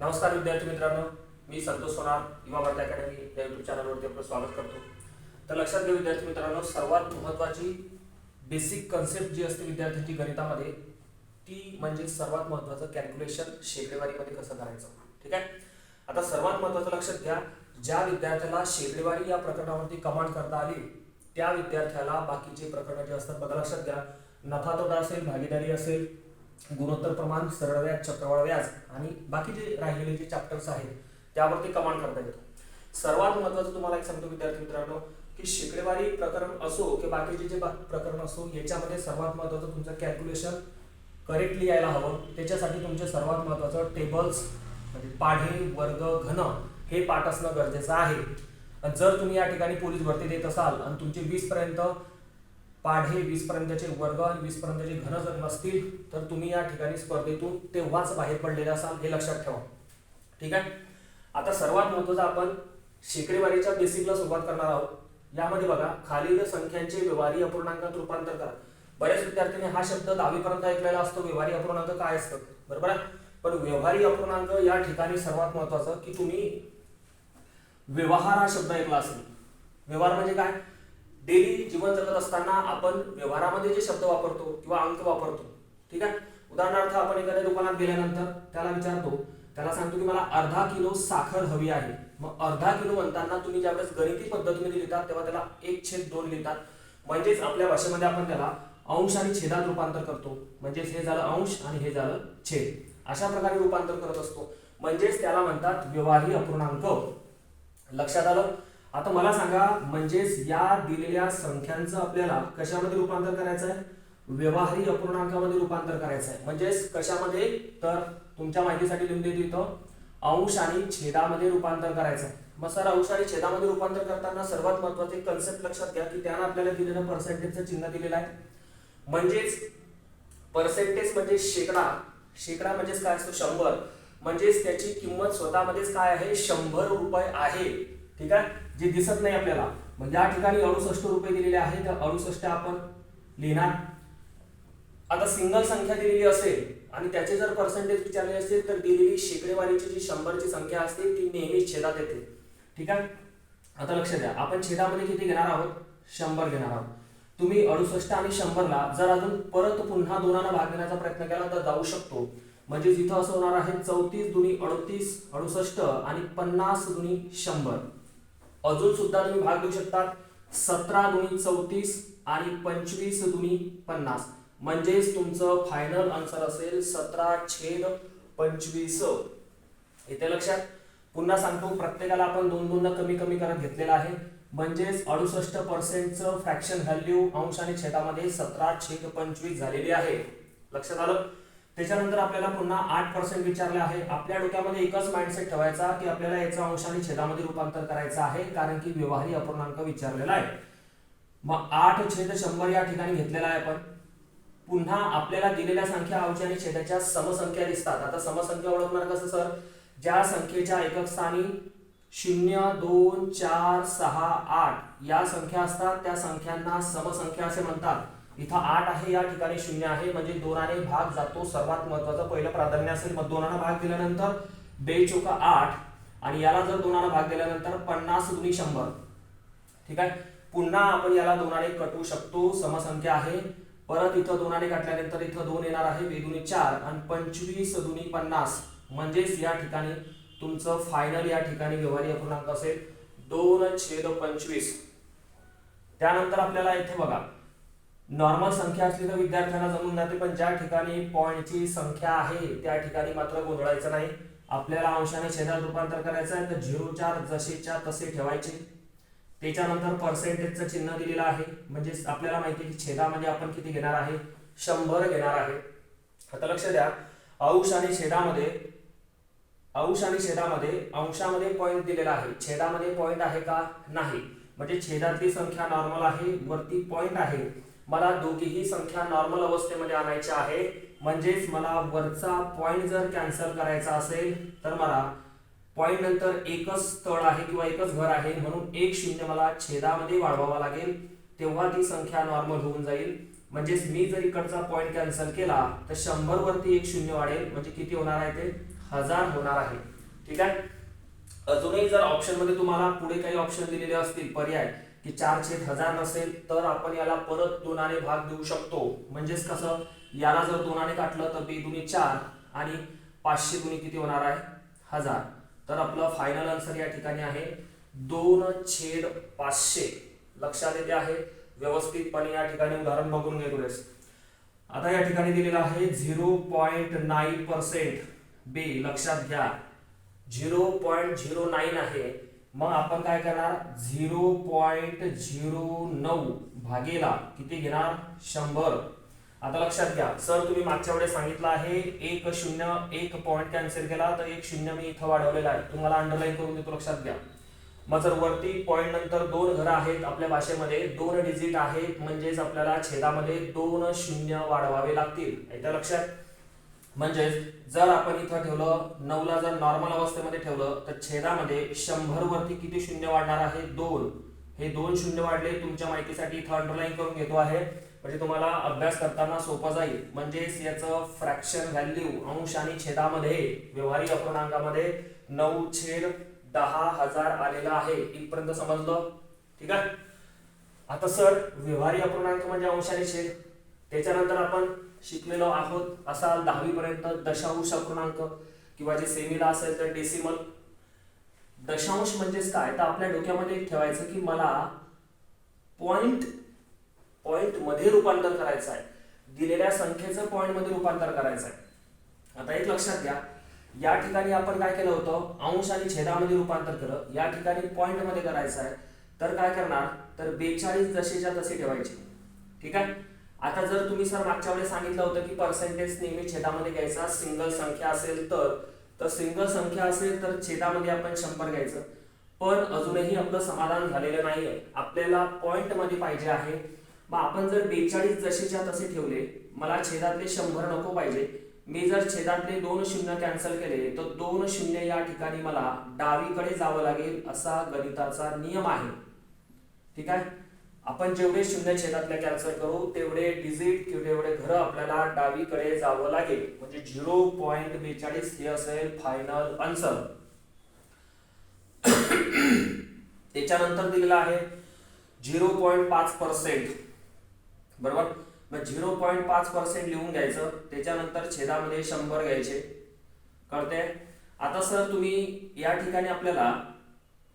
नमस्कार विद्यार्थी मित्रांनो मी संतोष सोनार युवा भारती अकॅडमी या युट्यूब चॅनलवरती आपलं स्वागत करतो. तर लक्षात घ्या विद्यार्थी मित्रांनो सर्वात महत्त्वाची बेसिक कन्सेप्ट जी असते विद्यार्थ्यांची गणितामध्ये ती म्हणजे सर्वात महत्त्वाचं कॅल्क्युलेशन शेकडेवारीमध्ये कसं करायचं. ठीक आहे? आता सर्वात महत्त्वाचं लक्षात घ्या ज्या विद्यार्थ्याला शेकडेवारी या प्रकरणावरती कमांड करता आली त्या विद्यार्थ्याला बाकीचे प्रकरणं जे असतात बघा लक्षात घ्या. नफा तोटा असेल भागीदारी असेल गुणोत्तर प्रमाण सरळ व्याज चक्रवाळ व्याज आणि बाकी जे राहिलेले जे चॅप्टर्स आहेत त्यावरती कमांड करता येतो. सर्वात महत्वाचं तुम्हाला एक सांगतो विद्यार्थी मित्रांनो की शेकडेवारी प्रकरण असो की बाकीचे जे बा- प्रकरण असो याच्यामध्ये सर्वात महत्वाचं तुमचं कॅल्क्युलेशन करेक्टली यायला हवं. त्याच्यासाठी तुमचे सर्वात महत्वाचं टेबल्स म्हणजे पाढे वर्ग घन हे पाठ असणं गरजेचं आहे. जर तुम्ही या ठिकाणी पोलीस भरती देत असाल आणि तुमचे वीस पर्यंत पाढे वीसपर्यंतचे वर्ग आणि वीसपर्यंतचे घरं घन जर नसतील तर तुम्ही या ठिकाणी स्पर्धेतून तेव्हाच बाहेर पडलेले असाल हे लक्षात ठेवा. ठीक आहे? आता सर्वात महत्वाचं आपण शेकडेवारीच्या बेसिकला सुरुवात करणार आहोत. यामध्ये बघा खालील संख्यांचे व्यवहारी अपूर्णांकात रूपांतर करा. बऱ्याच विद्यार्थ्यांनी हा शब्द दहावीपर्यंत ऐकलेला असतो व्यवहारी अपूर्णांक काय असतं? बरोबर आहे? पण व्यवहारी अपूर्णांक या ठिकाणी सर्वात महत्वाचं की तुम्ही व्यवहार हा शब्द ऐकला असेल. व्यवहार म्हणजे काय? डेली जीवन जगत असताना आपण व्यवहारामध्ये जे शब्द वापरतो किंवा अंक वापरतो ठीक आहे? उदाहरणार्थ आपण एखाद्या दुकानात गेल्यानंतर त्याला विचारतो त्याला सांगतो की मला अर्धा किलो साखर हवी आहे. मग अर्धा किलो म्हणताना तुम्ही ज्यावेळेस गणिती पद्धतीमध्ये लिहितात तेव्हा त्याला एक छेद दोन लिहितात. म्हणजेच आपल्या भाषेमध्ये आपण त्याला अंश आणि छेदात रूपांतर करतो. म्हणजेच हे झालं अंश आणि हे झालं छेद. अशा प्रकारे रूपांतर करत असतो. म्हणजेच त्याला म्हणतात व्यवहारी अपूर्णांक. लक्षात आलं? आता मला सांगा म्हणजेच या दिलेल्या संख्यांचं आपल्याला कशामध्ये रूपांतर करायचं आहे व्यवहारी अपूर्णांकामध्ये रूपांतर करायचं आहे म्हणजेच कशामध्ये? तर तुमच्या माहितीसाठी लिहून देतो इथं. अंश आणि छेदामध्ये रूपांतर करायचं आहे मग सर अंश आणि छेदामध्ये रूपांतर करताना सर्वात महत्त्वाचे कन्सेप्ट लक्षात घ्या की त्यानं आपल्याला दिलेलं पर्सेंटेजचं चिन्ह दिलेलं आहे. म्हणजेच पर्सेंटेज म्हणजे शेकडा. शेकडा म्हणजेच काय असतो? शंभर. म्हणजेच त्याची किंमत स्वतःमध्येच काय आहे? शंभर रुपये आहे. ठीक आहे? जे दिसत नाही आपल्याला. मग या ठिकाणी अडुसष्ट रुपये दिलेले आहे तर अडुसष्ट आपण लिहिणार. आता सिंगल संख्या दिलेली असेल आणि त्याचे जर पर्सेंटेज विचारले असेल तर दिलेली शेकडेवारीची जी शंभरची संख्या असते ती नेहमी छेदात येते. ठीक आहे? आता लक्ष द्या. आपण छेदामध्ये किती घेणार आहोत? शंभर घेणार आहोत. तुम्ही अडुसष्ट आणि शंभरला जर अजून परत पुन्हा दोनानं भाग घेण्याचा प्रयत्न केला तर जाऊ शकतो. म्हणजे जिथं असं होणार आहे चौतीस दुनी अडतीस अडुसष्ट आणि पन्नास दुनी शंभर. अजून सुद्धा तुम्ही भाग घेऊ शकतात. सतरा दुनी चौतीस आणि पंचवीस दुनी पन्नास. म्हणजेच तुमचं फायनल आन्सर असेल सतरा छेद पंचवीस. इथे लक्षात? पुन्हा सांगतो प्रत्येकाला आपण दोन दोन कमी कमी करत घेतलेला आहे. म्हणजेच अडुसष्ट पर्सेंटचं फ्रॅक्शन व्हॅल्यू अंश आणि छेदामध्ये सतरा छेद पंचवीस झालेली आहे. लक्षात आलं? त्याच्यानंतर आपल्याला पुन्हा आठ पर्सेंट विचारले आहे. आपल्या डोक्यामध्ये एकच माइंडसेट ठेवायचा की आपल्याला याचा अंश आणि छेदामध्ये रूपांतर करायचं आहे कारण की व्यवहारी अपूर्णांक विचारलेला आहे. मग आठ छेद शंभर या ठिकाणी घेतलेला आहे आपण. पुन्हा आपल्याला दिलेल्या संख्या अंश आणि छेदाच्या समसंख्या दिसतात. आता समसंख्या ओळखणार कसं सर? ज्या संख्येच्या एकक स्थानी शून्य दोन चार सहा आठ या संख्या असतात त्या संख्यांना समसंख्या असे म्हणतात. इथं आठ आहे या ठिकाणी शून्य आहे. म्हणजे दोनाने भाग जातो. सर्वात महत्वाचं पहिलं प्राधान्य असेल मग दोनानं भाग दिल्यानंतर बे चोका आठ. आणि याला जर दोनानं भाग दिल्यानंतर पन्नास दुनी शंभर. ठीक आहे? पुन्हा आपण याला दोनाने कटवू शकतो. समसंख्या आहे. परत इथं दोनाने काटल्यानंतर इथं दोन येणार आहे बेदुनी चार. आणि पंचवीस दुनी पन्नास. म्हणजेच या ठिकाणी तुमचं फायनल या ठिकाणी व्यवहारी अपूर्णांक असेल. दोन छेद पंचवीस. त्यानंतर आपल्याला इथे बघा. नॉर्मल संख्या असली तर विद्यार्थ्यांना जमून जाते पण ज्या ठिकाणी पॉईंटची संख्या आहे त्या ठिकाणी मात्र गोंधळायचं नाही. आपल्याला अंशाने छेदात रूपांतर करायचं आहे तर झिरो चार जसेच्या तसे ठेवायचे. त्याच्यानंतर पर्सेंटेजचं चिन्ह दिलेलं आहे. म्हणजे आपल्याला माहिती आहे की छेदामध्ये आपण किती घेणार आहे? शंभर घेणार आहे. आता लक्ष द्या. अंश आणि छेदामध्ये अंश आणि छेदामध्ये अंशामध्ये पॉईंट दिलेला आहे. छेदामध्ये पॉईंट आहे का? नाही. म्हणजे छेदातली संख्या नॉर्मल आहे वरती पॉईंट आहे. मला दोघीही संख्या नॉर्मल अवस्थेमध्ये आणायच्या आहे. म्हणजेच मला वरचा पॉईंट जर कॅन्सल करायचा असेल तर मला पॉईंट नंतर एकच तळ आहे किंवा एकच घर आहे म्हणून एक शून्य मला छेदामध्ये वाढवावा लागेल. तेव्हा ती संख्या नॉर्मल होऊन जाईल. म्हणजेच मी जर इकडचा पॉईंट कॅन्सल केला तर शंभर वरती एक शून्य वाढेल. म्हणजे किती होणार आहे ते? हजार होणार आहे. ठीक आहे? अजूनही जर ऑप्शनमध्ये तुम्हाला पुढे काही ऑप्शन दिलेले असतील पर्याय की चार छेद हजार नसेल तर आपण याला परत दोनाने भाग देऊ शकतो. म्हणजेच कसं? याला जर दोनाने काटलं तर बे दुनी चार आणि पाचशे दुनी किती होणार आहे? हजार. तर आपलं फायनल आन्सर या ठिकाणी आहे. दोन छेद पाचशे. लक्षात येते आहे? व्यवस्थितपणे या ठिकाणी उदाहरण बघून घे आता या ठिकाणी दिलेलं आहे झिरो पॉईंट नाईन पर्सेंट. बे लक्षात घ्या. झिरो पॉईंट झिरो नाईन आहे. मग आपण काय करणार? झिरो पॉईंट झिरो नऊ भागेला किती घेणार? शंभर. आता लक्षात घ्या. सर तुम्ही मागच्या वेळेस सांगितलं आहे एक शून्य एक पॉईंट कॅन्सल केला तर एक शून्य मी इथं वाढवलेला आहे. तुम्हाला अंडरलाईन करून देतो लक्षात घ्या. मग जर वरती पॉईंट नंतर दोन घरं आहेत आपल्या भाषेमध्ये दोन डिजिट आहेत म्हणजेच आपल्याला छेदामध्ये दोन शून्य वाढवावे लागतील. येत्या लक्षात? म्हणजेच जर आपण इथं ठेवलं नऊला जर नॉर्मल अवस्थेमध्ये ठेवलं तर छेदामध्ये शंभर वरती किती शून्य वाढणार आहे? दोन. हे दोन शून्य वाढले तुमच्या माहितीसाठी इथं अंडरलाईन करून घेतो आहे. म्हणजे तुम्हाला अभ्यास करताना सोपं जाईल. म्हणजेच याचं फ्रॅक्शन व्हॅल्यू अंश आणि छेदामध्ये व्यवहारिक अपूर्णांकामध्ये नऊ छेद दहा हजार आलेला आहे. इथपर्यंत समजलं? ठीक आहे? आता सर व्यवहारिक अपूर्णांक म्हणजे अंश आणि छेद. त्याच्यानंतर आपण शिकलेलो आहोत असा दहावी पर्यंत दशांश अपूर्णांक किंवा जे सेमीला असेल तर डेसिमल दशांश म्हणजेच काय? तर आपल्या डोक्यामध्ये ठेवायचं की मला पॉइंट पॉइंटमध्ये रूपांतर करायचं आहे. दिलेल्या संख्येचं पॉइंटमध्ये रूपांतर करायचं आहे. आता एक लक्षात घ्या. या ठिकाणी आपण काय केलं होतं? अंश आणि छेदामध्ये रूपांतर केलं. या ठिकाणी पॉइंटमध्ये करायचं आहे. तर काय करणार? तर बेचाळीस जसेच्या तसे ठेवायचे. ठीक आहे? आता जर तुम्ही सर मागच्या वेळेस सांगितलं होतं की पर्सेंटेज नेहमी छेदामध्ये घ्यायचा सिंगल संख्या असेल तर तर सिंगल संख्या असेल तर छेदामध्ये आपण शंभर घ्यायचं. पण अजूनही आपलं समाधान झालेलं नाहीये. आपल्याला पॉइंटमध्ये पाहिजे आहे. मग आपण जर बेचाळीस जसेच्या तसे ठेवले मला छेदातले शंभर नको पाहिजे. मी जर छेदातले दोन शून्य कॅन्सल केले तर दोन शून्य या ठिकाणी मला डावीकडे जावं लागेल असा गणिताचा नियम आहे. ठीक आहे? आपण जेवढे शून्य छेदातले कॅन्सल करू तेवढे डिजिट किंवा तेवढे घर आपल्याला डावीकडे जावं लागेल. म्हणजे झिरो पॉईंट बेचाळीस हे असेल फायनल आन्सर. त्याच्यानंतर दिलेलं आहे झिरो पॉईंट पाच पर्सेंट. बरोबर? मग झिरो पॉईंट पाच पर्सेंट लिहून घ्यायचं. त्याच्यानंतर छेदामध्ये शंभर घ्यायचे. कळते आता सर तुम्ही या ठिकाणी आपल्याला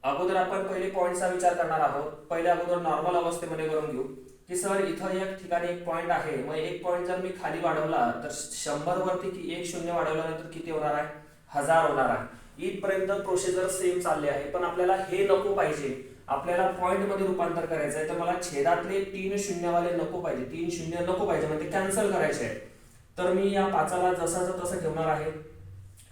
अगोदर आपण पहिले पॉईंटचा विचार करणार आहोत. पहिले अगोदर नॉर्मल अवस्थेमध्ये करून घेऊ. की सर इथं एक ठिकाणी एक पॉईंट आहे. मग एक पॉईंट जर मी खाली वाढवला तर शंभर वरती एक शून्य वाढवल्यानंतर किती होणार आहे? हजार होणार आहे. इथपर्यंत प्रोसिजर सेम चालले आहे. पण आपल्याला हे नको पाहिजे. आपल्याला पॉईंटमध्ये रूपांतर करायचं आहे. तर मला छेदातले तीन शून्यवाले नको पाहिजे. तीन शून्य नको पाहिजे. म्हणजे कॅन्सल करायचे आहे तर मी या पाचाला जसाचा तसं ठेवणार आहे.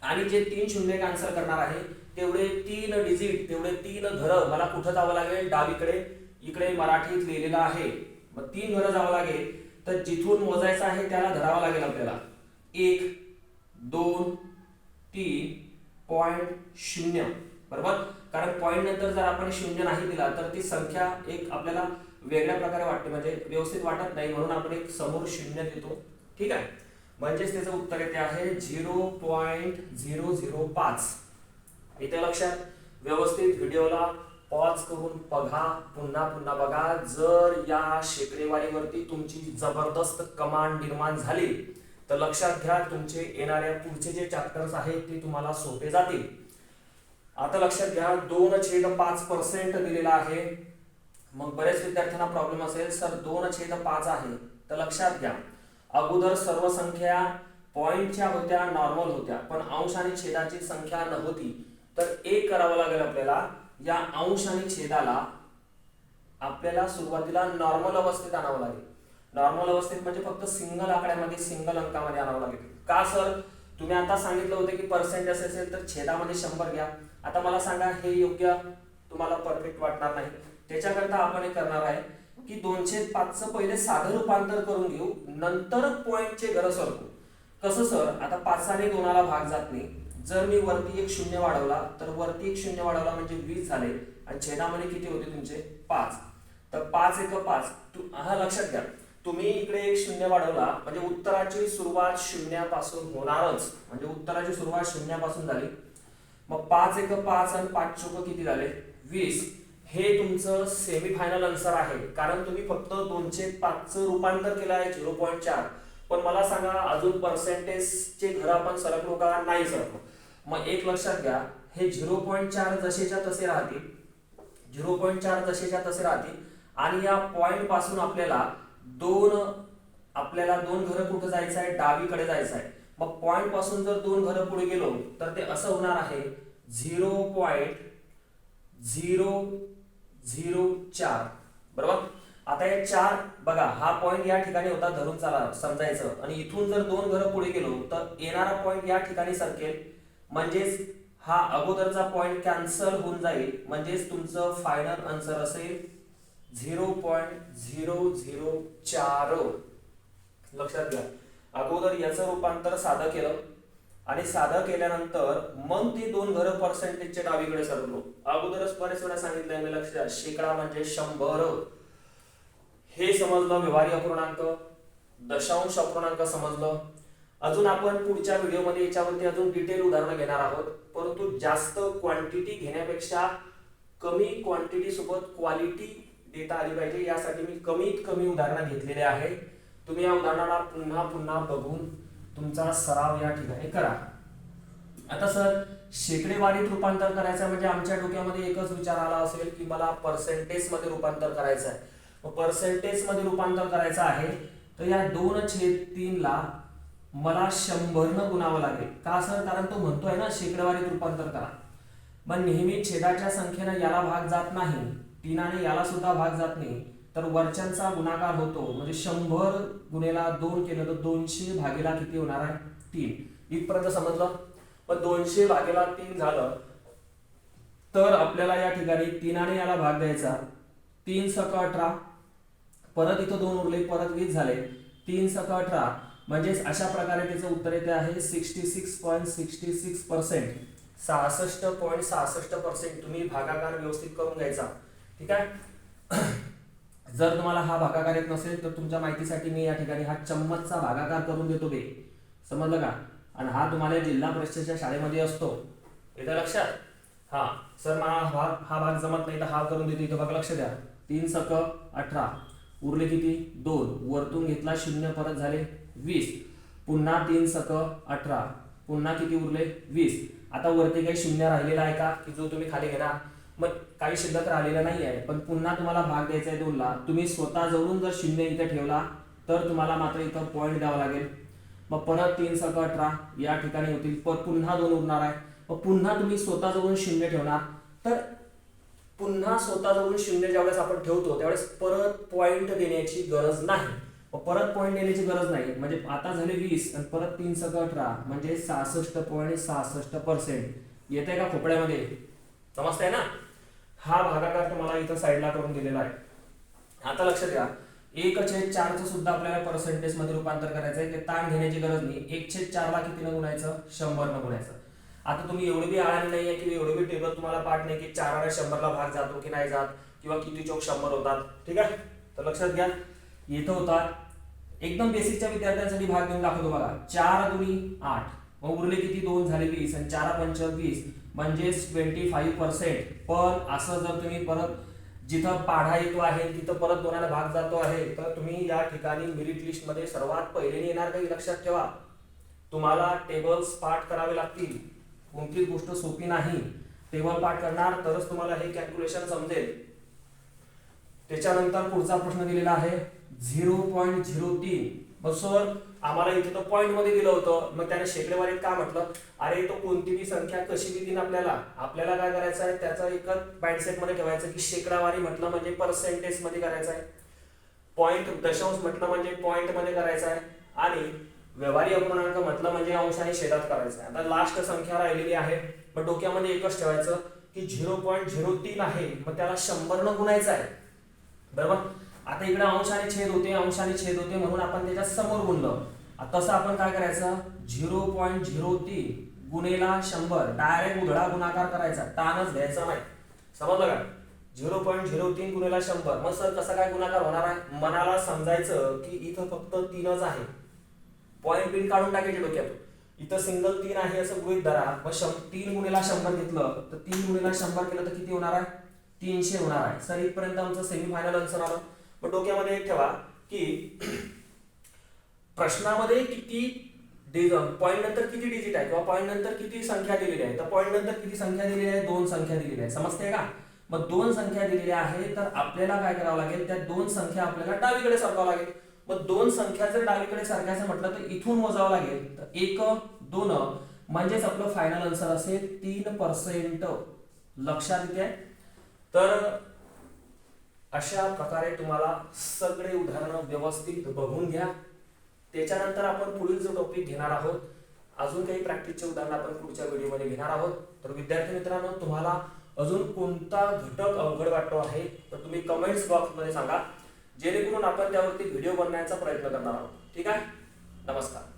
आणि जे तीन शून्य कॅन्सल करणार आहे तेवढे तीन डिजिट तेवढे तीन घरं मला कुठं जावं लागेल? डावीकडे इकडे मराठीत लिहिलेलं आहे. मग तीन घरं जावं लागेल. तर जिथून मोजायचं आहे त्याला धरावं लागेल आपल्याला. एक दोन तीन पॉइंट शून्य. बरोबर? कारण पॉइंट नंतर जर आपण शून्य नाही दिला तर ती संख्या एक आपल्याला वेगळ्या प्रकारे वाटते. म्हणजे व्यवस्थित वाटत नाही. म्हणून आपण एक समोर शून्य देतो. ठीक आहे? म्हणजेच त्याचं उत्तर येते आहे झिरो पॉईंट झिरो झिरो पाच. इथे लक्षात. व्यवस्थित व्हिडिओला पॉज करून बघा. पुन्हा पुन्हा बघा. जर या शेकडेवारीवरती तुमची जबरदस्त कमांड निर्माण झाली तर लक्षात घ्या तुमचे येणाऱ्या पुढचे जे चॅप्टर्स आहेत ते तुम्हाला सोपे जातील. आता लक्षात घ्या दोन छेद पाच पर्सेंट दिलेला आहे. मग बरेच विद्यार्थ्यांना प्रॉब्लेम असेल सर दोन छेद पाच आहे. तर लक्षात घ्या. अगोदर सर्व संख्या पॉइंटच्या होत्या नॉर्मल होत्या. पण अंश आणि छेदाची संख्या नव्हती. तर एक करावं लागेल आपल्याला या अंश आणि छेदाला आपल्याला सुरुवातीला नॉर्मल अवस्थेत आणावं लागेल. नॉर्मल अवस्थेत म्हणजे फक्त सिंगल आकड्यामध्ये सिंगल अंकामध्ये आणावं लागेल. का सर तुम्ही आता सांगितलं होतं की पर्सेंटेज असेल तर छेदामध्ये शंभर घ्या. आता मला सांगा हे योग्य तुम्हाला परफेक्ट वाटणार नाही. त्याच्याकरता आपण हे करणार आहे की दोनशे पाचचं पहिले साधं रूपांतर करून घेऊ नंतर पॉइंटचे गरज सरकू. कसं सर आता पाचाने दोनाला भाग जात नाही. जर मी वरती एक शून्य वाढवला तर वरती एक शून्य वाढवला म्हणजे वीस झाले. आणि छेदामध्ये किती होते तुमचे? पाच. तर पाच एक पाच. तू हा लक्षात घ्या. तुम्ही इकडे एक शून्य वाढवला म्हणजे उत्तराची सुरुवात शून्यापासून होणारच. म्हणजे उत्तराची सुरुवात शून्यापासून झाली. मग पाच एक पाच आणि पाच चोक किती झाले? वीस. हे तुमचं सेमी फायनल आन्सर आहे. कारण तुम्ही फक्त दोनशे पाचचं रूपांतर केलं आहे झिरो पॉईंट चार. पण मला सांगा अजून पर्सेंटेजचे घर आपण सरकलो का? नाही सरकलो. मग एक लक्षात घ्या हे झिरो पॉईंट चार जसेच्या तसे राहतील झिरो पॉईंट चार जसेच्या तसे राहतील आणि या पॉईंटपासून आपल्याला दोन आपल्याला दोन घरं कुठं जायचं आहे? डावीकडे जायचं आहे. मग पॉईंटपासून जर दोन घरं पुढे गेलो तर ते असं होणार आहे झिरो पॉईंट झिरो झिरो चार. बरोबर? आता हे चार बघा हा पॉईंट या ठिकाणी होता धरून चाला समजायचं. आणि इथून जर दोन घरं पुढे गेलो तर येणारा पॉईंट या ठिकाणी सरकेल म्हणजेच हा अगोदरचा पॉइंट कॅन्सल होऊन जाईल. म्हणजेच तुमचं फायनल आन्सर असेल zero point zero zero four. लक्षात घ्या. अगोदर याचं रूपांतर साधं केलं आणि साधं केल्यानंतर मग ती दोन घरं पर्सेंटेजच्या डावीकडे सरलो अगोदरच बरेच वेळा सांगितलंय मी लक्षात शेकडा म्हणजे शंभर. हे समजलं व्यवहारी अपूर्णांक दशांश अपूर्णांक समजलं. अजून आपण पुढच्या व्हिडिओमध्ये याच्यावरती अजून डिटेल उदाहरणं घेणार आहोत. परंतु जास्त क्वांटिटी घेण्यापेक्षा कमी क्वांटिटी सोबत क्वालिटी देता आली पाहिजे. यासाठी मी कमीत कमी उदाहरणं घेतलेले आहे. तुम्ही या उदाहरणाला पुन्हा पुन्हा बघून तुमचा सराव या ठिकाणी करा. आता सर शेकडेवारीत रूपांतर करायचं म्हणजे आमच्या डोक्यामध्ये एकच विचार आला असेल की मला पर्सेंटेजमध्ये रूपांतर करायचं आहे पर्सेंटेजमध्ये रूपांतर करायचं आहे तर या दोन छेद तीन ला मला शंभरनं गुणावं लागेल. का सर? कारण तो म्हणतोय ना शेकडेवारीत रूपांतर करा. मग नेहमी छेदाच्या संख्येनं याला भाग जात नाही. तीनाने याला सुद्धा भाग जात नाही. तर वरच्यांचा गुणाकार होतो. म्हणजे शंभर गुणेला दोन केलं तर दोनशे भागेला किती होणार आहे? तीन. इथपर्यंत समजलं? पण दोनशे भागेला तीन झालं तर आपल्याला या ठिकाणी तीनाने याला भाग द्यायचा. तीन सक अठरा. परत इथं दोन उरले परत वीस झाले. तीन सक अठरा. म्हणजेच अशा प्रकारे त्याचं उत्तर येते आहे sixty six point sixty six percent सहासष्ट पॉईंट सहासष्ट पर्सेंट तुम्ही भागाकार व्यवस्थित करून घ्यायचा. ठीक आहे? जर तुम्हाला हा भागाकार येत नसेल तर तुमच्या माहितीसाठी मी या ठिकाणी हा चम्मचचा भागाकार करून देतो बे समजलं का? आणि हा तुम्हाला जिल्हा परिषदेच्या शाळेमध्ये असतो. येतं लक्षात? हा. सर मला हा भाग हा भाग जमत नाही तर हा करून देतो. इथं बघा लक्ष द्या. तीन सक अठरा. उरले किती? दोन. वरतून घेतला शून्य. परत झाले. वीस. पुन्हा तीन सक अठरा. पुन्हा किती उरले? वीस. आता वरती काही शून्य राहिलेला आहे का? की जो तुम्ही खाली घेणार. मग काही शिल्लक राहिलेला नाही आहे. पण पुन्हा तुम्हाला भाग द्यायचा आहे दोनला. तुम्ही स्वतः जवळून जर शून्य इथे ठेवला तर तुम्हाला मात्र इथं पॉईंट द्यावा लागेल. मग परत तीन सक अठरा. या ठिकाणी होतील. पर पुन्हा दोन उरणार आहे. मग पुन्हा तुम्ही स्वतः जवळून शून्य ठेवणार. तर पुन्हा स्वतः जवळून शून्य ज्यावेळेस आपण ठेवतो त्यावेळेस परत पॉईंट देण्याची गरज नाही. परत पॉईंट देण्याची गरज नाही. म्हणजे आता झाले वीस आणि परत तीन सक अठरा. म्हणजे सहासष्ट पॉईंट सहासष्ट पर्सेंट येते का खोपड्यामध्ये? समजतंय ना? हा भागाकार तुम्हाला इथं साईडला करून दिलेला आहे. आता लक्षात घ्या. एक छेद चारचं सुद्धा आपल्याला पर्सेंटेजमध्ये रूपांतर करायचं आहे ते ताण घेण्याची गरज नाही. एक छेद चारला किती न गुणायचं? शंभर न गुणायचं. आता तुम्ही एवढी बी आळण नाहीये किंवा एवढी बी टेबल तुम्हाला पाठ नाही की चाराने शंभरला भाग जातो की नाही जात किंवा किती चौक शंभर होतात. ठीक आहे? तर लक्षात घ्या. येतं होतात एकदम बेसिकच्या विद्यार्थ्यांसाठी भाग देऊन दाखवतो बघा. चार दुनी आठ. मग उरले किती? दोन झाले वीस आणि चार पंच वीस. म्हणजेच ट्वेंटी फाईव्ह पर्सेंट पण असं जर तुम्ही परत जिथं पाढा येतो आहे तिथं परत दोनाला भाग जातो आहे तर तुम्ही या ठिकाणी मेरिट लिस्टमध्ये सर्वात पहिले येणार काही लक्षात ठेवा. तुम्हाला टेबल्स पाठ करावे लागतील. कोणतीच गोष्ट सोपी नाही. टेबल पाठ करणार तरच तुम्हाला हे कॅल्क्युलेशन समजेल. त्याच्यानंतर पुढचा प्रश्न दिलेला आहे. झिरो पॉईंट झिरो तीन मग सर आम्हाला इथे तर पॉईंटमध्ये दिलं होतं. मग त्याने शेकडेवारीत का म्हटलं? अरे तो कोणतीही संख्या कशी बी आपल्याला? आपल्याला काय करायचं आहे? त्याचा एकच माइंडसेटमध्ये ठेवायचं की शेकडावारी म्हटलं म्हणजे पर्सेंटेजमध्ये करायचं आहे. पॉईंट दशांश म्हटलं म्हणजे पॉईंटमध्ये करायचं आहे. आणि व्यवहारी अपूर्णांक म्हटलं म्हणजे अंश आणि शेतात करायचं आहे. आता लास्ट संख्या राहिलेली आहे. पण डोक्यामध्ये एकच ठेवायचं की झिरो पॉईंट झिरो तीन आहे. मग त्याला शंभर न गुणायचं आहे. बरोबर? आता इकडे अंश आणि छेद होते अंश आणि छेद होते म्हणून आपण त्याच्यासमोर गुणलं. तसं आपण काय करायचं? झिरो पॉईंट झिरो तीन गुणेला शंभर. डायरेक्ट उधळा गुणाकार करायचा. ताणच घ्यायचा नाही. समजलं का? झिरो पॉईंट झिरो तीन गुणेला शंभर. मग सर कसा काय गुणाकार होणार आहे? मनाला समजायचं की इथं फक्त तीनच आहे. पॉईंट पिन काढून टाकायचे डोक्यात. इथं सिंगल तीन आहे असं गृहित धरा. मग शं- तीन गुणेला शंभर घेतलं तर तीन गुणेला शंभर केलं तर किती होणार आहे? तीनशे होणार आहे. सर इथपर्यंत आमचं सेमीफायनल आन्सर आलं. मग डोक्यामध्ये एक ठेवा की प्रश्नामध्ये किती पॉईंट नंतर किती डिजिट आहे किंवा पॉईंट नंतर किती संख्या दिलेली आहे. तर पॉईंट नंतर किती संख्या दिलेली आहे? दोन संख्या दिलेली आहे. समजते का? मग दोन संख्या दिलेल्या आहे तर आपल्याला काय करावं लागेल? त्या दोन संख्या आपल्याला डावीकडे सरकावं लागेल. मग दोन संख्या जर डावीकडे सरकायचं म्हटलं तर इथून मोजावं लागेल. तर एक दोन म्हणजेच आपलं फायनल आन्सर असेल तीन पर्सेंट लक्षात येते तर अशा प्रकारे तुम्हाला सगळे उदाहरणं व्यवस्थित बघून घ्या. त्याच्यानंतर आपण पुढील जो टॉपिक घेणार आहोत अजून काही प्रॅक्टिसचे उदाहरण आपण पुढच्या व्हिडिओमध्ये घेणार आहोत. तर विद्यार्थी मित्रांनो तुम्हाला अजून कोणता घटक अवघड वाटतो आहे तर तुम्ही कमेंट्स बॉक्समध्ये सांगा. जेणेकरून आपण त्यावरती व्हिडिओ बनवण्याचा प्रयत्न करणार आहोत. ठीक आहे? नमस्कार.